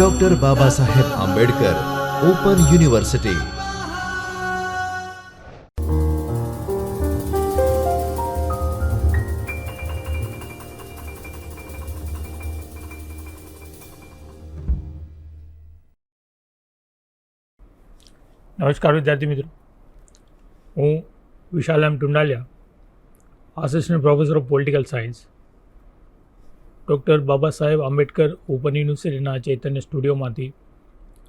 Doctor બાબા Saheb Ambedkar open university નમસ્કાર વિદ્યાર્થી મિત્રો હું Vishal M Tundaliya assistant professor of political science doctor Baba Saheb Ambedkar open યુનિવર્સિટીના ચૈતન્ય સ્ટુડિયોમાંથી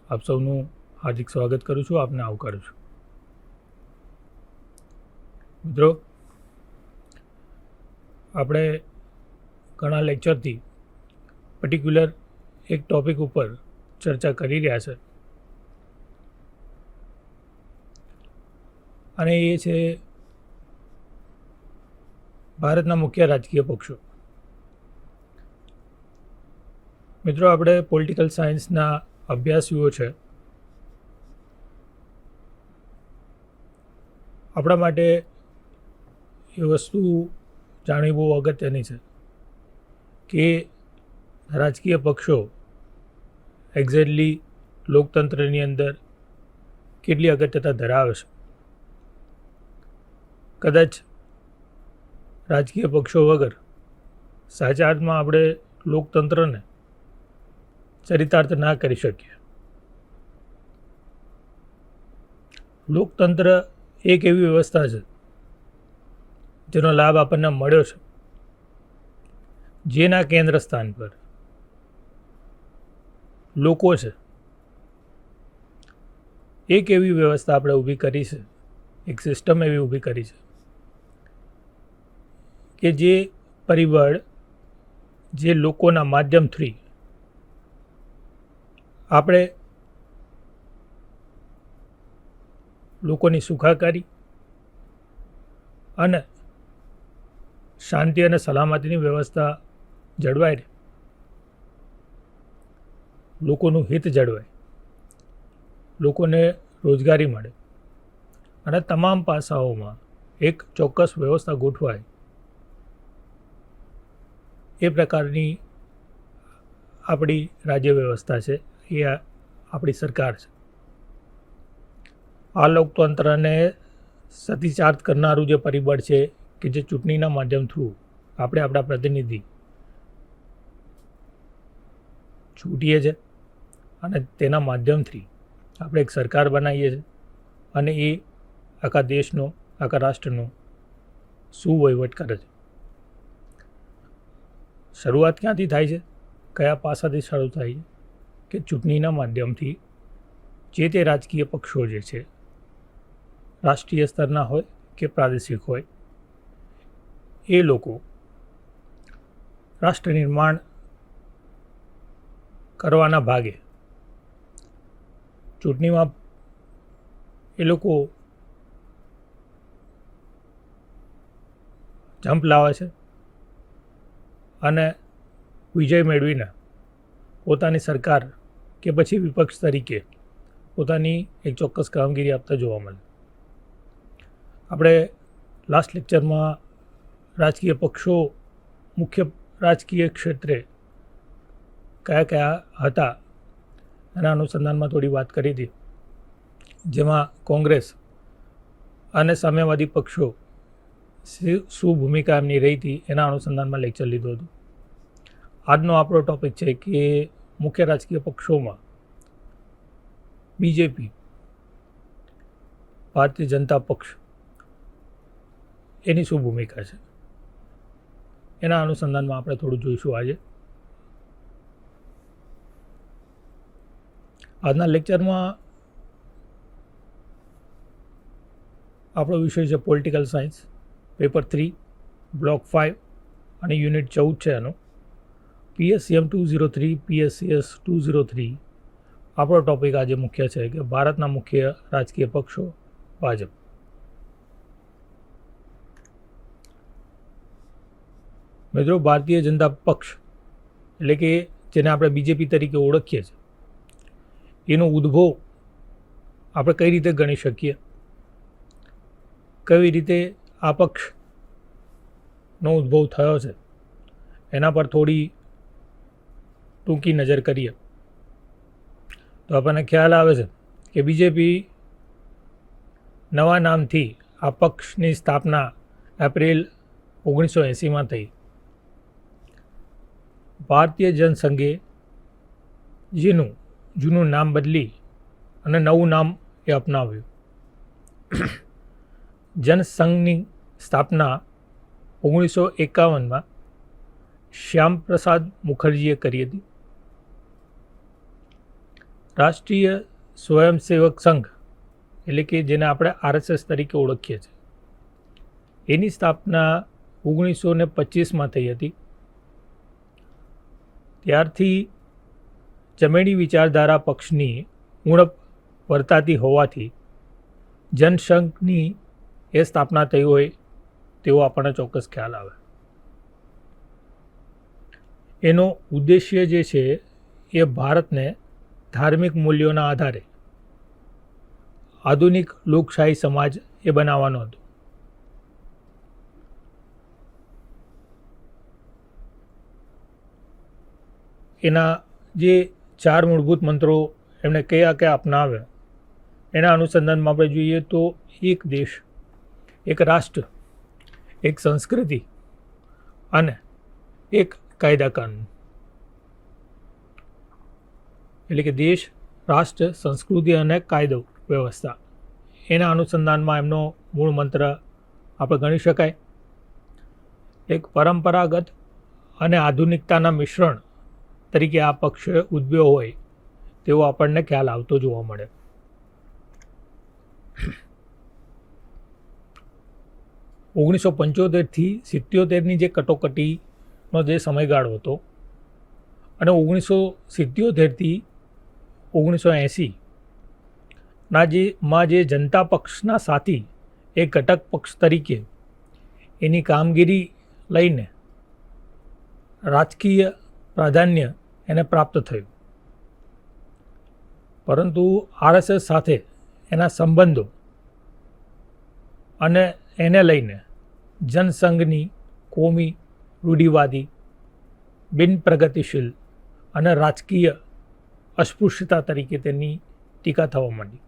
આપ સૌનું હાર્દિક સ્વાગત કરું છું, આપને આવકારું છું. મિત્રો, આપણે ઘણા લેક્ચરથી પર્ટિક્યુલર એક ટૉપિક ઉપર ચર્ચા કરી રહ્યા છે. અને એ છે ભારતના મુખ્ય રાજકીય પક્ષો. મિત્રો, આપણે પોલિટિકલ સાયન્સના અભ્યાસીઓ છે. આપણા માટે એ વસ્તુ જાણવી બહુ અગત્યની છે કે રાજકીય પક્ષો એક્ઝેક્ટલી લોકતંત્રની અંદર કેટલી અગત્યતા ધરાવે છે. કદાચ રાજકીય પક્ષો વગર સાચા અર્થમાં આપણે લોકતંત્રને ચરિતાર્થ ના કરી શકીએ લોકતંત્ર એક એવી વ્યવસ્થા છે, જેનો લાભ આપણને મળ્યો છે. જેના કેન્દ્ર સ્થાન પર લોકો છે. એક એવી વ્યવસ્થા આપણે ઊભી કરી છે, એક સિસ્ટમ એવી ઊભી કરી છે, કે જે પરિબળ જે લોકોના માધ્યમથી આપણે લોકોની સુખાકારી અને શાંતિ અને સલામતીની વ્યવસ્થા જળવાય રહે. લોકોનું હિત જળવાય. લોકોને રોજગારી મળે. અને તમામ પાસાઓમાં એક ચોક્કસ વ્યવસ્થા ગોઠવાય. એ પ્રકારની આપણી રાજ્ય વ્યવસ્થા છે. એ આપણી સરકાર છે. આ લોકતંત્રને સતીચાર્થ કરનારું જે પરિબળ છે કે જે ચૂંટણીના માધ્યમ થ્રુ આપણે આપણા પ્રતિનિધિ ચૂંટીએ છીએ અને તેના માધ્યમથી આપણે એક સરકાર બનાવીએ છીએ અને એ આખા દેશનો, આખા રાષ્ટ્રનો સુવહીવટ કરે છે? શરૂઆત ક્યાંથી થાય છે? કયા પાસાથી શરૂ થાય છે? કે ચૂંટણીના માધ્યમથી જે તે રાજકીય પક્ષો જે છે, રાષ્ટ્રીય સ્તરના હોય કે પ્રાદેશિક હોય, એ લોકો રાષ્ટ્ર નિર્માણ કરવાના ભાગે ચૂંટણીમાં એ લોકો જમ્પ લાવે છે અને વિજય મેળવીને પોતાની સરકાર કે પછી વિપક્ષ તરીકે પોતાની એક ચોક્કસ કામગીરી આપતા જોવા મળે. આપણે લાસ્ટ લેક્ચરમાં રાજકીય પક્ષો, મુખ્ય રાજકીય ક્ષેત્રે કયા કયા હતા એના અનુસંધાનમાં થોડી વાત કરી હતી. જેમાં કોંગ્રેસ અને સામ્યવાદી પક્ષો શું ભૂમિકા એમની રહી હતી એના અનુસંધાનમાં લેક્ચર લીધું હતું. આજનો આપણો ટોપિક છે કે મુખ્ય રાજકીય પક્ષોમાં બીજેપી ભારતીય જનતા પક્ષ એની શું ભૂમિકા છે? એના અનુસંધાનમાં આપણે થોડું જોઈશું આજે. આજના લેક્ચરમાં આપણો વિષય છે political science paper three block five અને યુનિટ ચૌદ છે એનો PSCM two zero three PSCS two zero three આપણો ટોપિક આજે મુખ્ય છે કે ભારતના મુખ્ય રાજકીય પક્ષો ભાજપ. મિત્રો, ભારતીય જનતા પક્ષ એટલે કે જેને આપણે બીજેપી તરીકે ઓળખીએ છીએ, એનો ઉદ્ભવ આપણે કઈ રીતે ગણી શકીએ? કેવી રીતે આ પક્ષનો ઉદ્ભવ થયો છે? એના પર થોડી ટૂંકી નજર કરીએ. તો આપણને ખ્યાલ આવે છે કે બીજેપી નવા નામથી આ પક્ષની સ્થાપના એપ્રિલ ઓગણીસો એંસીમાં થઈ. ભારતીય જનસંઘે જેનું જૂનું નામ બદલી અને નવું નામ એ અપનાવ્યું. જનસંઘની સ્થાપના ઓગણીસો એકાવનમાં શ્યામપ્રસાદ મુખર્જીએ કરી હતી. રાષ્ટ્રીય સ્વયંસેવક સંઘ, એટલે કે જેને આપણે આરએસએસ તરીકે ઓળખીએ છીએ, એની સ્થાપના ઓગણીસો ને પચીસમાં થઈ હતી. ત્યારથી ચમેડી વિચારધારા પક્ષની ઉણપ વર્તાતી હોવાથી જનસંઘની એ સ્થાપના થઈ હોય તેવો આપણને ચોક્કસ ખ્યાલ આવે. એનો ઉદ્દેશ્ય જે છે એ ભારતને ધાર્મિક મૂલ્યોના આધારે આધુનિક લોકશાહી સમાજ એ બનાવવાનો હતો. એના જે ચાર મૂળભૂત મંત્રો એમણે કયા કયા અપનાવ્યા, એના અનુસંધાનમાં આપણે જોઈએ તો એક દેશ, એક રાષ્ટ્ર, એક સંસ્કૃતિ અને એક કાયદા કાનૂન એટલે કે દેશ, રાષ્ટ્ર, સંસ્કૃતિ અને કાયદો વ્યવસ્થા. એના અનુસંધાનમાં એમનો મૂળ મંત્ર આપણે ગણી શકાય. એક પરંપરાગત અને આધુનિકતાના મિશ્રણ તરીકે આ પક્ષ ઉદ્ભવ્યો હોય તેવો આપણને ખ્યાલ આવતો જોવા મળે. ઓગણીસો પંચોતેરથી સિત્યોતેરની જે કટોકટીનો જે સમયગાળો હતો અને ઓગણીસો સિત્યોતેરથી ઓગણીસો એંસીના જે, માં જે જનતા પક્ષના સાથી એ ઘટક પક્ષ તરીકે એની કામગીરી લઈને રાજકીય પ્રાધાન્ય એને પ્રાપ્ત થયું. પરંતુ આરએસએસ સાથે એના સંબંધો અને એને લઈને જનસંઘની કોમી રૂઢિવાદી બિન પ્રગતિશીલ અને રાજકીય અસ્પૃશ્યતા તરીકે તેની ટીકા થવા માંડી.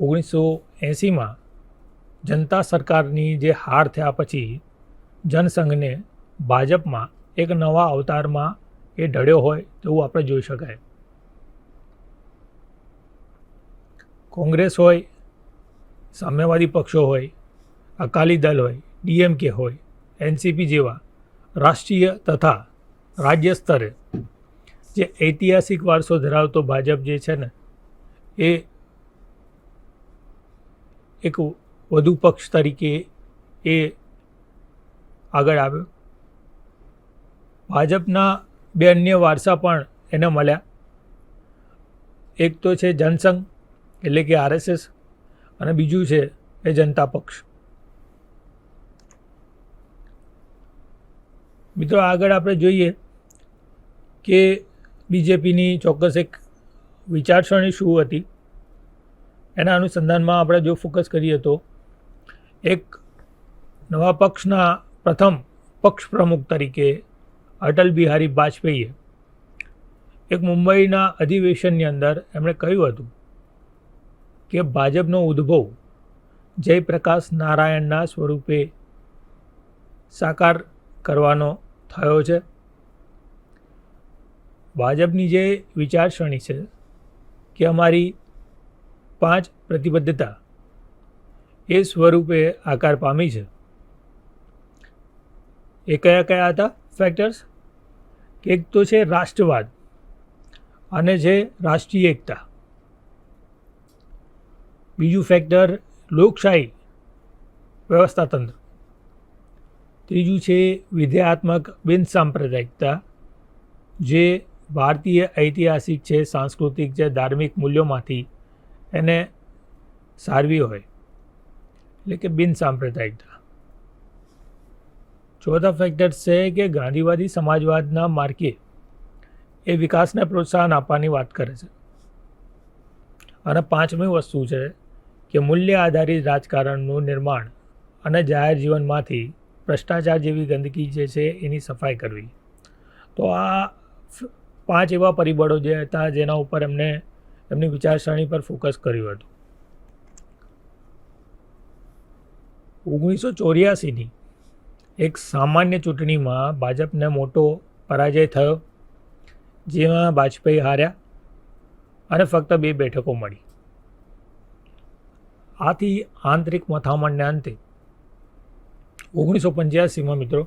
ઓગણીસો એંસીમાં જનતા સરકારની જે હાર થયા પછી જનસંઘને ભાજપમાં એક નવા અવતારમાં એ ઢળ્યો હોય તેવું આપણે જોઈ શકાય. કોંગ્રેસ હોય, સામ્યવાદી પક્ષો હોય, અકાલી દળ હોય, ડીએમકે હોય, એનસીપી જેવા રાષ્ટ્રીય તથા રાજ્ય સ્તરે જે ઐતિહાસિક વારસો ધરાવતો ભાજપ જે છે ને, એ એક વધુ પક્ષ તરીકે એ આગળ આવ્યો. ભાજપના બે અન્ય વારસા પણ એને મળ્યા. એક તો છે જનસંઘ, એટલે કે આરએસએસ, અને બીજું છે એ જનતા પક્ષ. મિત્રો આગળ આપણે જોઈએ કે બીજેપીની ચોક્કસ એક વિચારસરણી શું હતી, એના અનુસંધાનમાં આપણે જો ફોકસ કરીએ તો એક નવા પક્ષના પ્રથમ પક્ષ પ્રમુખ તરીકે અટલ બિહારી વાજપેયીએ એક મુંબઈના અધિવેશનની અંદર એમણે કહ્યું હતું કે ભાજપનો ઉદ્ભવ જયપ્રકાશ નારાયણના સ્વરૂપે સાકાર કરવાનો થયો છે. ભાજપની જે વિચારસરણી છે કે અમારી પાંચ પ્રતિબદ્ધતા એ સ્વરૂપે આકાર પામી છે, એ કયા કયા હતા ફેક્ટર્સ કે એક તો છે રાષ્ટ્રવાદ અને છે રાષ્ટ્રીય એકતા. બીજું ફેક્ટર લોકશાહી વ્યવસ્થાતંત્ર ત્રીજું છે વિધેયાત્મક બિન સાંપ્રદાયિકતા, જે ભારતીય ઐતિહાસિક છે, સાંસ્કૃતિક છે, ધાર્મિક મૂલ્યોમાંથી એને સારવી હોય. એટલે કે બિન સાંપ્રદાયિકતા. ચોથા ફેક્ટર્સ છે કે ગાંધીવાદી સમાજવાદના માર્ગે એ વિકાસને પ્રોત્સાહન આપવાની વાત કરે છે. અને પાંચમી વસ્તુ છે કે મૂલ્ય આધારિત રાજકારણનું નિર્માણ અને જાહેર જીવનમાંથી ભ્રષ્ટાચાર જેવી ગંદકી જે છે એની સફાઈ કરવી. તો આ પાંચ એવા પરિબળો જે હતા જેના ઉપર એમને એમની વિચારસરણી પર ફોકસ કર્યું હતું. ઓગણીસો ચોર્યાસીની એક સામાન્ય ચૂંટણીમાં ભાજપને મોટો પરાજય થયો, જેમાં વાજપેયી હાર્યા અને ફક્ત બે બેઠકો મળી. આથી આંતરિક મથામણને અંતે ઓગણીસો પંચ્યાસીમાં મિત્રો,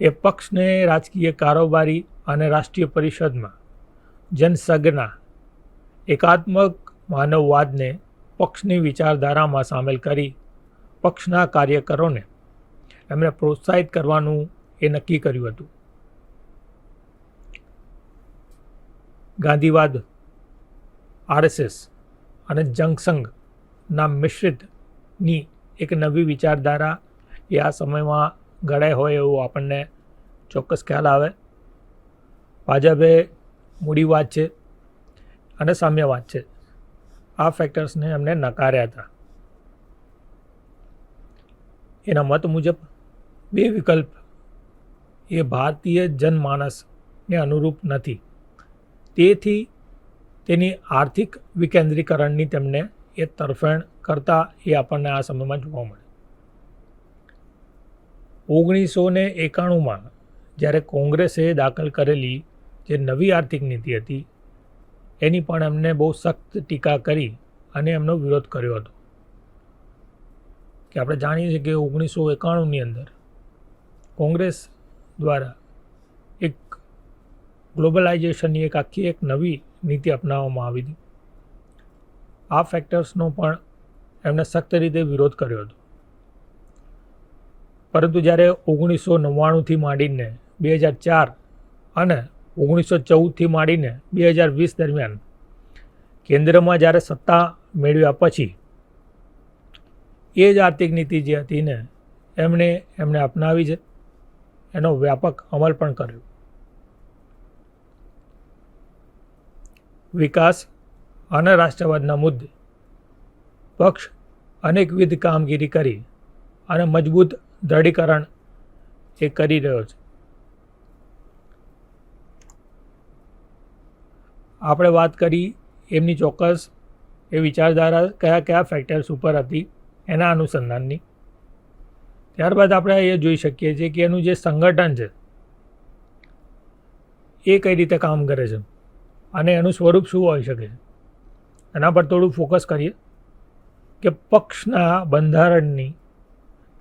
એ પક્ષને રાજકીય કારોબારી અને રાષ્ટ્રીય પરિષદમાં જનસંઘના એકાત્મક માનવવાદને પક્ષની વિચારધારામાં સામેલ કરી પક્ષના કાર્યકરોને એમણે પ્રોત્સાહિત કરવાનું એ નક્કી કર્યું હતું. ગાંધીવાદ, આરએસએસ અને જંગસંઘના મિશ્રિતની એક નવી વિચારધારા એ આ સમયમાં ઘડાઈ હોય એવું આપણને ચોક્કસ ખ્યાલ આવે. ભાજપે મૂડીવાદ છે અને સામ્યવાદ છે. આ ફેક્ટર્સને એમને નકાર્યા હતા. એના મત મુજબ બે વિકલ્પ. એ ભારતીય જનમાનસને અનુરૂપ નથી. તેથી તેની આર્થિક વિકેન્દ્રીકરણની તેમને એ તરફેણ કરતા એ આપણને આ સમયમાં જોવા મળે. ઓગણીસો ને એકાણુંમાં જ્યારે કોંગ્રેસે દાખલ કરેલી જે નવી આર્થિક નીતિ હતી, એની પણ એમને બહુ સખ્ત ટીકા કરી અને એમનો વિરોધ કર્યો હતો. કે આપણે જાણીએ છીએ કે ઓગણીસો એકાણુંની અંદર કોંગ્રેસ દ્વારા એક ગ્લોબલાઇઝેશનની એક આખી એક નવી નીતિ અપનાવવામાં આવી હતી. આ ફેક્ટર્સનો પણ એમણે સખ્ત રીતે વિરોધ કર્યો હતો. પરંતુ જ્યારે ઓગણીસો નવ્વાણુંથી માંડીને બે હજાર ચાર અને ઓગણીસો ચૌદથી માંડીને બે હજાર વીસ દરમિયાન કેન્દ્રમાં જ્યારે સત્તા મેળવ્યા પછી એ જ આર્થિક નીતિ જે હતી ને, એમણે એમણે અપનાવી છે. એનો વ્યાપક અમલ પણ કર્યો. વિકાસ અને રાષ્ટ્રવાદના મુદ્દે પક્ષ અનેકવિધ કામગીરી કરી અને મજબૂત દ્રઢીકરણ એ કરી રહ્યો છે. આપણે વાત કરી એમની ચોક્કસ એ વિચારધારા કયા કયા ફેક્ટર્સ ઉપર હતી, એના અનુસંધાનની. ત્યારબાદ આપણે એ જોઈ શકીએ છીએ કે એનું જે સંગઠન છે, એ કઈ રીતે કામ કરે છે અને એનું સ્વરૂપ શું હોઈ શકે છે. એના પર થોડું ફોકસ કરીએ કે પક્ષના બંધારણની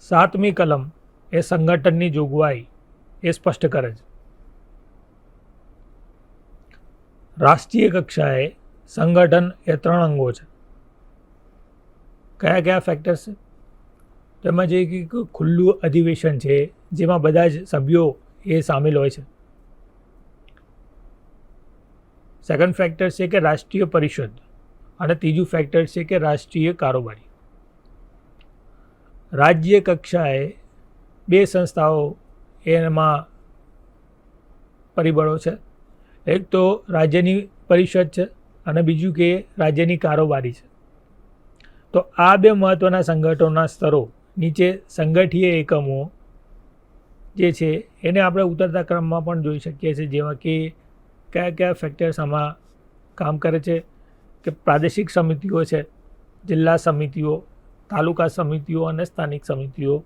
સાતમી કલમ એ સંગઠનની જોગવાઈ એ સ્પષ્ટ કરે છે. રાષ્ટ્રીય કક્ષાએ સંગઠન એ ત્રણ અંગો છે. કયા કયા ફેક્ટર્સ છે? તેમાં જે કે ખુલ્લું અધિવેશન છે, જેમાં બધા જ સભ્યો એ સામેલ હોય છે. સેકન્ડ ફેક્ટર છે કે રાષ્ટ્રીય પરિષદ અને ત્રીજું ફેક્ટર છે કે રાષ્ટ્રીય કારોબારી. રાજ્ય કક્ષાએ બે સંસ્થાઓ એમાં પરિબળો છે. એક તો રાજ્યની પરિષદ છે અને બીજું કે રાજ્યની કારોબારી છે. તો આ બે મહત્ત્વના સંગઠનોના સ્તરો નીચે સંગઠીય એકમો જે છે એને આપણે ઉતરતા ક્રમમાં પણ જોઈ શકીએ છીએ. જેવા કે કયા કયા ફેક્ટર્સ આમાં કામ કરે છે, કે પ્રાદેશિક સમિતિઓ છે, જિલ્લા સમિતિઓ, તાલુકા સમિતિઓ અને સ્થાનિક સમિતિઓ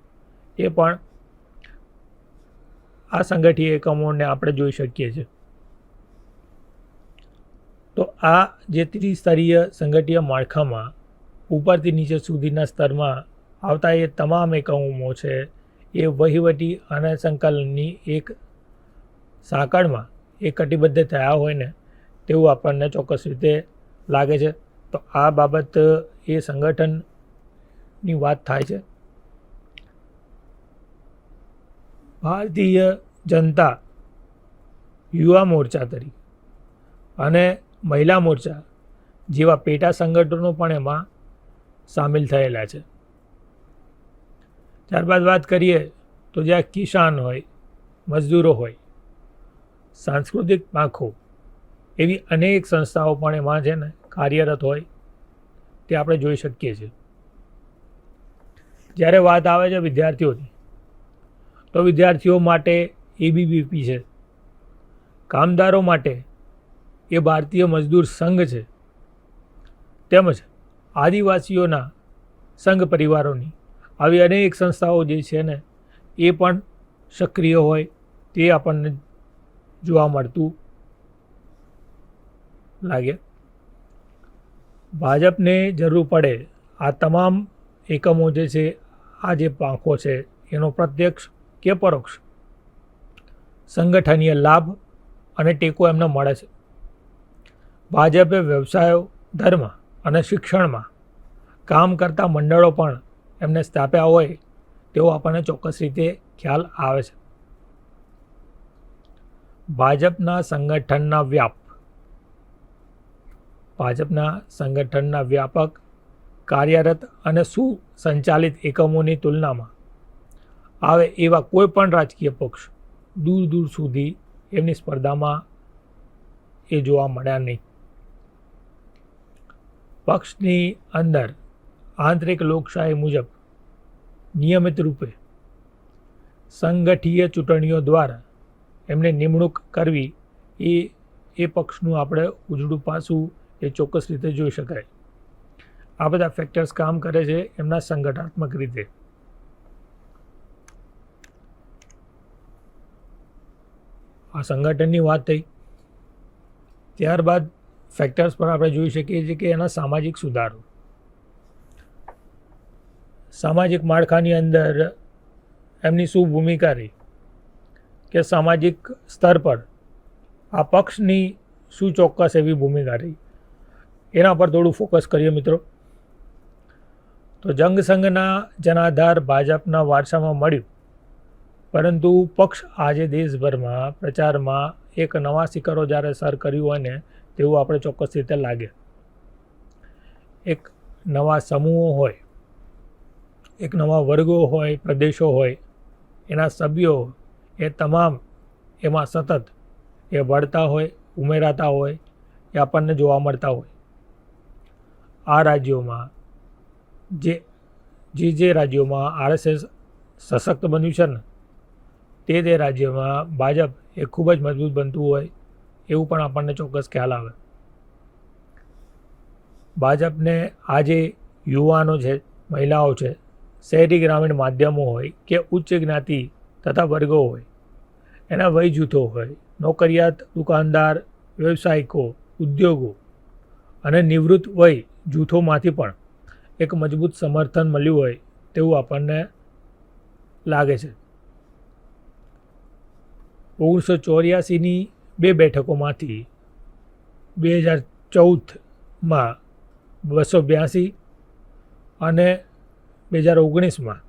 એ પણ આ સંગઠીય એકમોને આપણે જોઈ શકીએ છીએ. તો આ જે ત્રિસ્તરીય સંગઠીય માળખામાં ઉપરથી નીચે સુધીના સ્તરમાં આવતા એ તમામ એકમો છે, એ વહીવટી અને સંકલનની એક સાંકળમાં એ કટિબદ્ધ થયા હોય ને તેવું આપણને ચોક્કસ રીતે લાગે છે. તો આ બાબત એ સંગઠનની વાત થાય છે. ભારતીય જનતા યુવા મોરચા તરીકે અને મહિલા મોરચા જેવા પેટા સંગઠનો પણ એમાં સામેલ થયેલા છે. ત્યારબાદ વાત કરીએ તો જ્યાં કિસાન હોય, મજદૂરો હોય, સાંસ્કૃતિક પાંખો એવી અનેક સંસ્થાઓ પણ એમાં છે ને કાર્યરત હોય તે આપણે જોઈ શકીએ છીએ. જ્યારે વાત આવે છે વિદ્યાર્થીઓની, તો વિદ્યાર્થીઓ માટે એબીવીપી છે. કામદારો માટે એ ભારતીય મજદૂર સંઘ છે. તેમજ આદિવાસીઓના સંઘ પરિવારોની આવી અનેક સંસ્થાઓ જે છે ને, એ પણ સક્રિય હોય તે આપણને જોવા મળતું લાગે. ભાજપને જરૂર પડે આ તમામ એકમો જે છે, આ જે પાંખો છે, એનો પ્રત્યક્ષ કે પરોક્ષ સંગઠનીય લાભ અને ટેકો એમને મળે છે. ભાજપે વ્યવસાયો, ધર્મ અને શિક્ષણમાં કામ કરતા મંડળો પણ એમને સ્થાપ્યા હોય તેવો આપણને ચોક્કસ રીતે ખ્યાલ આવે છે. ભાજપના સંગઠનના વ્યાપ. ભાજપના સંગઠનના વ્યાપક, કાર્યરત અને સુસંચાલિત એકમોની તુલનામાં આવે એવા કોઈ પણ રાજકીય પક્ષ દૂર દૂર સુધી એમની સ્પર્ધામાં એ જોવા મળ્યા નહીં. પક્ષની અંદર આંતરિક લોકશાહી મુજબ નિયમિત રૂપે સંગઠીય ચૂંટણીઓ દ્વારા એમને નિમણૂક કરવી એ એ પક્ષનું આપણે ઉજળું પાસું એ ચોક્કસ રીતે જોઈ શકાય. આ બધા ફેક્ટર્સ કામ કરે છે એમના સંગઠનાત્મક રીતે. આ સંગઠનની વાત થઈ. ત્યારબાદ ફેક્ટર્સ પર આપણે જોઈ શકીએ છીએ કે એના સામાજિક સુધારો. સામાજિક માળખાની અંદર એમની શું ભૂમિકા રહી? કે સામાજિક સ્તર પર આ પક્ષની શું ચોક્કસ એવી ભૂમિકા રહી? એના પર થોડું ફોકસ કરીએ મિત્રો. તો જંગ સંઘના જનાધાર ભાજપના વારસામાં મળ્યું. પરંતુ પક્ષ આજે દેશભરમાં પ્રચારમાં એક નવા શિખરો જ્યારે સર કર્યું હોય ને તેવું આપણે ચોક્કસ રીતે લાગે. એક નવા સમૂહો હોય, એક નવા વર્ગો હોય, પ્રદેશો હોય, એના સભ્યો એ તમામ એમાં સતત એ વળતા હોય, ઉમેરાતા હોય, એ આપણને જોવા મળતા હોય. આ રાજ્યોમાં જે જે જે રાજ્યોમાં આરએસએસ સશક્ત બન્યું છે ને, તે તે રાજ્યમાં ભાજપ એ ખૂબ જ મજબૂત બનતું હોય એવું પણ આપણને ચોક્કસ ખ્યાલ આવે. ભાજપને આજે યુવાનો છે, મહિલાઓ છે, શહેરી ગ્રામીણ માધ્યમો હોય કે ઉચ્ચ જ્ઞાતિ તથા વર્ગો હોય, એના વય જૂથો હોય, નોકરિયાત, દુકાનદાર, વ્યવસાયિકો, ઉદ્યોગો અને નિવૃત્ત વય જૂથોમાંથી પણ એક મજબૂત સમર્થન મળ્યું હોય તેવું આપણને લાગે છે. ઓગણીસો ચોર્યાસીની બે બેઠકોમાંથી બે હજાર ચૌદમાં બસો બ્યાસી અને બે હજાર ઓગણીસમાં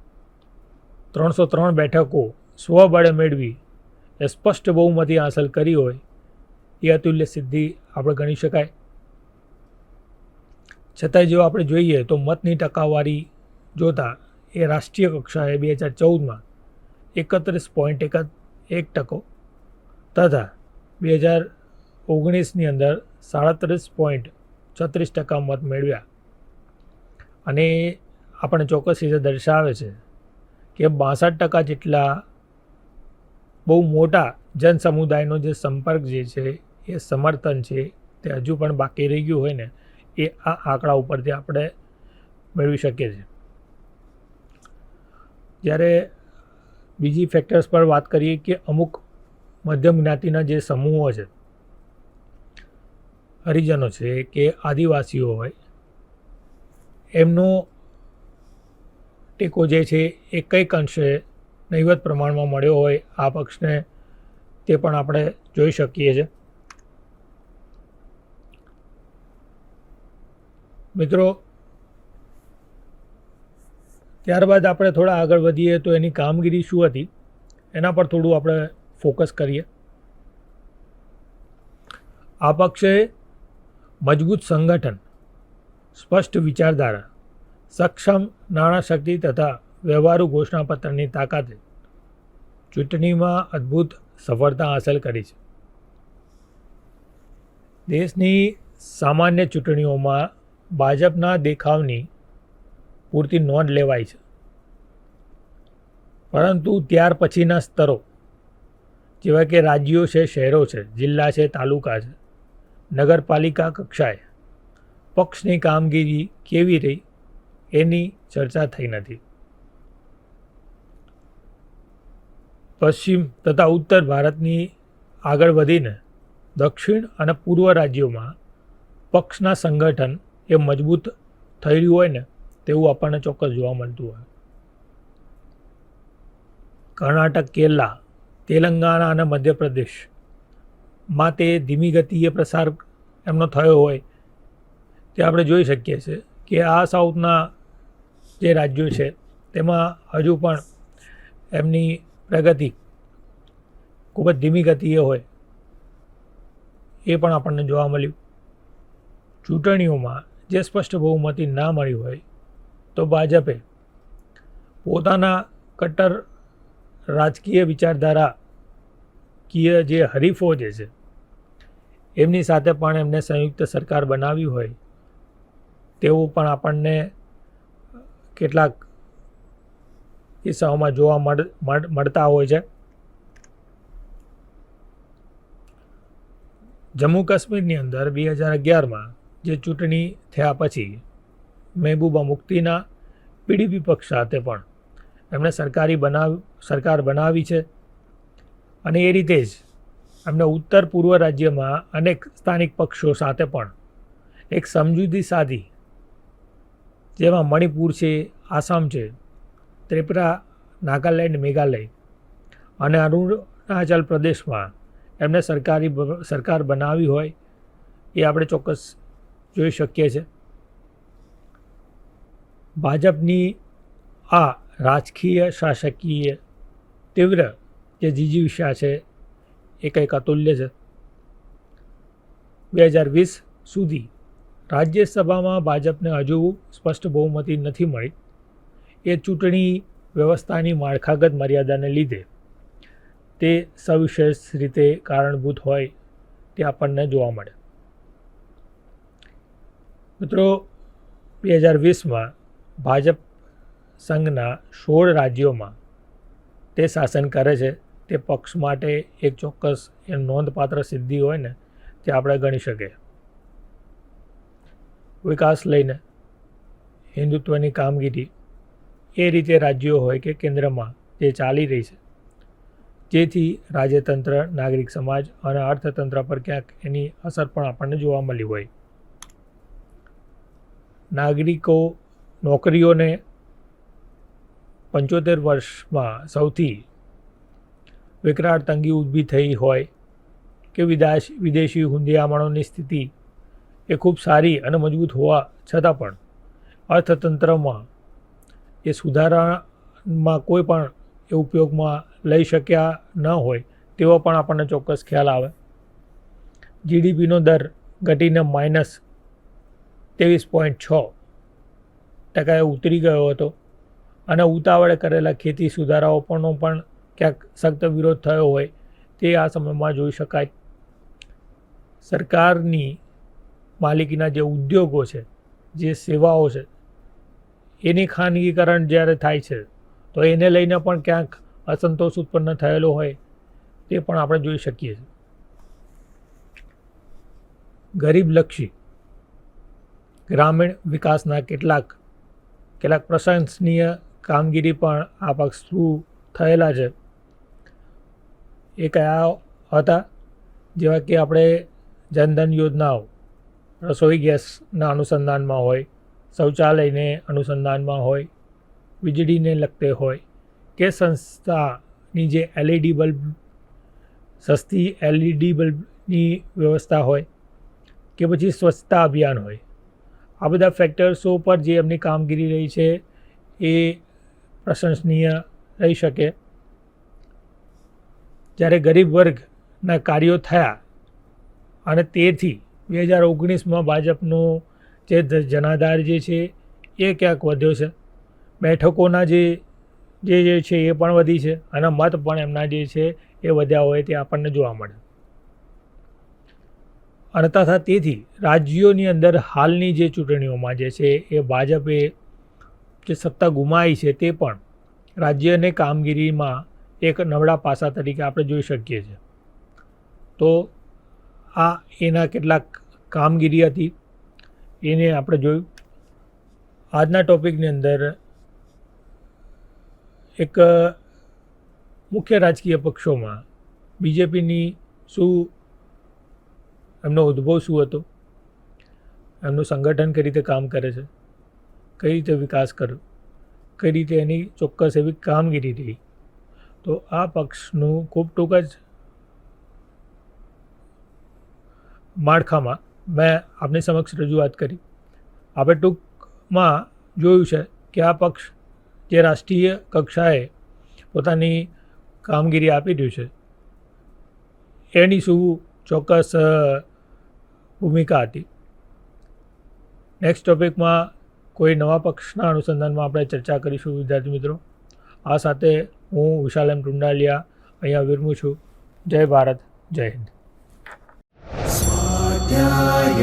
ત્રણસો ત્રણ બેઠકો સ્વબળે મેળવી એ સ્પષ્ટ બહુમતી હાંસલ કરી હોય એ અતુલ્ય સિદ્ધિ આપણે ગણી શકાય. છતાંય જો આપણે જોઈએ તો મતની ટકાવારી જોતાં એ રાષ્ટ્રીય કક્ષાએ બે હજાર ચૌદમાં એકત્રીસ પોઈન્ટ એક એક ટકો તથા બે હજાર ઓગણીસની અંદર સાડત્રીસ પોઈન્ટ છત્રીસ ટકા મત મેળવ્યા. અને આપણે ચોક્કસ રીતે દર્શાવે છે કે બાસઠ ટકા જેટલા બહુ મોટા જનસમુદાયનો જે સંપર્ક જે છે, એ સમર્થન છે, તે હજુ પણ બાકી રહી ગયું હોય ને, એ આ આંકડા ઉપરથી આપણે મેળવી શકીએ છીએ. જ્યારે બીજી ફેક્ટર્સ પર વાત કરીએ કે અમુક મધ્યમ જ્ઞાતિના જે સમૂહો છે, હરિજનો છે, કે આદિવાસીઓ હોય, એમનો ટેકો જે છે એ કંઈક અંશે નહિવત પ્રમાણમાં મળ્યો હોય, આ પક્ષને તે પણ આપણે જોઈ શકીએ છીએ. મિત્રો, ત્યારબાદ આપણે થોડા આગળ વધીએ તો એની કામગીરી શું હતી, એના પર થોડું આપણે ફોકસ કરીએ. આ પક્ષે મજબૂત સંગઠન, સ્પષ્ટ વિચારધારા, સક્ષમ નાણાં શક્તિ તથા વ્યવહારુ ઘોષણાપત્રની તાકાતે ચૂંટણીમાં અદ્ભુત સફળતા હાંસલ કરી છે. દેશની સામાન્ય ચૂંટણીઓમાં ભાજપના દેખાવની પૂરતી નોંધ લેવાય છે. પરંતુ ત્યાર પછીના સ્તરો જેવા કે રાજ્યો છે, શહેરો છે, જિલ્લા છે, તાલુકા છે. નગરપાલિકા કક્ષાએ પક્ષની કામગીરી કેવી રહી એની ચર્ચા થઈ નથી. પશ્ચિમ તથા ઉત્તર ભારતની આગળ વધીને દક્ષિણ અને પૂર્વ રાજ્યોમાં પક્ષના સંગઠન એ મજબૂત થઈ રહ્યું હોય ને તેવું આપણને ચોક્કસ જોવા મળતું હોય. કર્ણાટક, કેરલા તેલંગાણા અને મધ્યપ્રદેશમાં તે ધીમી ગતિએ પ્રસાર એમનો થયો હોય, તે આપણે જોઈ શકીએ છીએ કે આ સાઉથના જે રાજ્યો છે, તેમાં હજુ પણ એમની પ્રગતિ ખૂબ જ ધીમી ગતિએ હોય, એ પણ આપણને જોવા મળ્યું. ચૂંટણીઓમાં જે સ્પષ્ટ બહુમતી ના મળી હોય, તો ભાજપે પોતાના કટ્ટર રાજકીય વિચારધારા કીય જે હરીફો જે છે, એમની સાથે પણ એમને સંયુક્ત સરકાર બનાવી હોય તેવું પણ આપણને કેટલાક કિસ્સાઓમાં જોવા મળ, મળ- મળતા હોય છે. જમ્મુ કાશ્મીરની અંદર બે હજાર અગિયારમાં જે ચૂંટણી થયા પછી મહેબૂબા મુક્તિના પીડીપી પક્ષ સાથે પણ એમણે સરકારી બનાવ, સરકાર બનાવી છે. અને એ રીતે જ એમને ઉત્તર પૂર્વ રાજ્યમાં અનેક સ્થાનિક પક્ષો સાથે પણ એક સમજૂતી સાધી, જેમાં મણિપુર છે, આસામ છે, ત્રિપુરા, નાગાલેન્ડ, મેઘાલય અને અરુણાચલ પ્રદેશમાં એમને સરકારી સરકાર બનાવી હોય એ આપણે ચોક્કસ જોઈ શકીએ છીએ. ભાજપની આ રાજકીય, શાસકીય તીવ્ર જે જીજીવિષા છે એ કંઈક અતુલ્ય છે. બે હજાર વીસ સુધી રાજ્યસભામાં ભાજપને હજુ સ્પષ્ટ બહુમતી નથી મળી. એ ચૂંટણી વ્યવસ્થાની માળખાગત મર્યાદાને લીધે તે સવિશેષ રીતે કારણભૂત હોય તે આપણને જોવા મળે. મિત્રો, બે હજાર વીસમાં ભાજપ સંઘના સોળ રાજ્યોમાં તે શાસન કરે છે. તે પક્ષ માટે એક ચોક્કસ એ નોંધપાત્ર સિદ્ધિ હોય ને, તે આપણે ગણી શકીએ. વિકાસ લઈને હિન્દુત્વની કામગીરી એ રીતે રાજ્યો હોય કે કેન્દ્રમાં જે ચાલી રહી છે. જેથી રાજ્યતંત્ર, નાગરિક સમાજ અને અર્થતંત્ર પર ક્યાંક એની અસર પણ આપણને જોવા મળી હોય. નાગરિકો, નોકરીઓને પંચોતેર વર્ષમાં સૌથી વિકરાળ તંગી ઊભી થઈ હોય કે વિદાશ, વિદેશી હુંડિયામણોની સ્થિતિ એ ખૂબ સારી અને મજબૂત હોવા છતાં પણ અર્થતંત્રમાં એ સુધારામાં કોઈ પણ એ ઉપયોગમાં લઈ શક્યા ન હોય તેવો પણ આપણને ચોક્કસ ખ્યાલ આવે. જીડીપીનો દર ઘટીને માઇનસ ત્રેવીસ પોઈન્ટ છ ટકાએ ઉતરી ગયો હતો. અને ઉતાવળે કરેલા ખેતી સુધારાઓ પણનો પણ ક્યાંક સખ્ત વિરોધ થયો હોય તે આ સમયમાં જોઈ શકાય. સરકારની માલિકીના જે ઉદ્યોગો છે, જે સેવાઓ છે, એની ખાનગીકરણ જ્યારે થાય છે, તો એને લઈને પણ ક્યાંક અસંતોષ ઉત્પન્ન થયેલો હોય તે પણ આપણે જોઈ શકીએ છીએ. ગરીબલક્ષી ગ્રામીણ વિકાસના કેટલાક કેટલાક પ્રશંસનીય કામગીરી પણ આ પક્ષ થ્રુ થયેલા છે? એ કયા હતા? જેવા કે આપણે જનધન યોજનાઓ, રસોઈ ગેસના અનુસંધાનમાં હોય, શૌચાલયને અનુસંધાનમાં હોય, વીજળીને લગતે હોય, કે સંસ્થાની જે એલઈડી બલ્બ, સસ્તી એલઈડી બલ્બની વ્યવસ્થા હોય, કે પછી સ્વચ્છતા અભિયાન હોય. આ બધા ફેક્ટર્સો પર જે એમની કામગીરી રહી છે એ પ્રશંસનીય રહી શકે. જ્યારે ગરીબ વર્ગના કાર્યો થયા અને તેથી બે હજાર ઓગણીસમાં ભાજપનો જે જનાધાર જે છે એ ક્યાંક વધ્યો છે. બેઠકોના જે જે જે છે એ પણ વધી છે અને મત પણ એમના જે છે એ વધ્યા હોય તે આપણને જોવા મળે. અને તથા તેથી રાજ્યોની અંદર હાલની જે ચૂંટણીઓમાં જે છે એ ભાજપે જે સત્તા ગુમાવી છે તે પણ રાજ્યને કામગીરીમાં એક નબળા પાસા તરીકે આપણે જોઈ શકીએ છીએ. તો આ એના કેટલાક કામગીરી હતી. એને આપણે જોયું. આજના ટોપિકની અંદર એક મુખ્ય રાજકીય પક્ષોમાં બીજેપીની શું, એમનો ઉદ્ભવ શું હતો? એમનું સંગઠન કઈ રીતે કામ કરે છે? કઈ રીતે વિકાસ કર્યો? કઈ રીતે એની ચોક્કસ એવી કામગીરી રહી? તો આ પક્ષનું ખૂબ ટૂંક જ માળખામાં મેં આપની સમક્ષ રજૂઆત કરી. આપણે ટૂંકમાં જોયું છે કે આ પક્ષ જે રાષ્ટ્રીય કક્ષાએ પોતાની કામગીરી આપી રહ્યું છે, એની શું ચોક્કસ ભૂમિકા હતી? નેક્સ્ટ ટોપિકમાં કોઈ નવા પક્ષના અનુસંધાનમાં આપણે ચર્ચા કરીશું, વિદ્યાર્થી મિત્રો. આ સાથે હું વિશાલ એમ ટુંડાલિયા અહીંયા વિરમું છું. જય ભારત, જય હિન્દ. સ્વાધ્યાય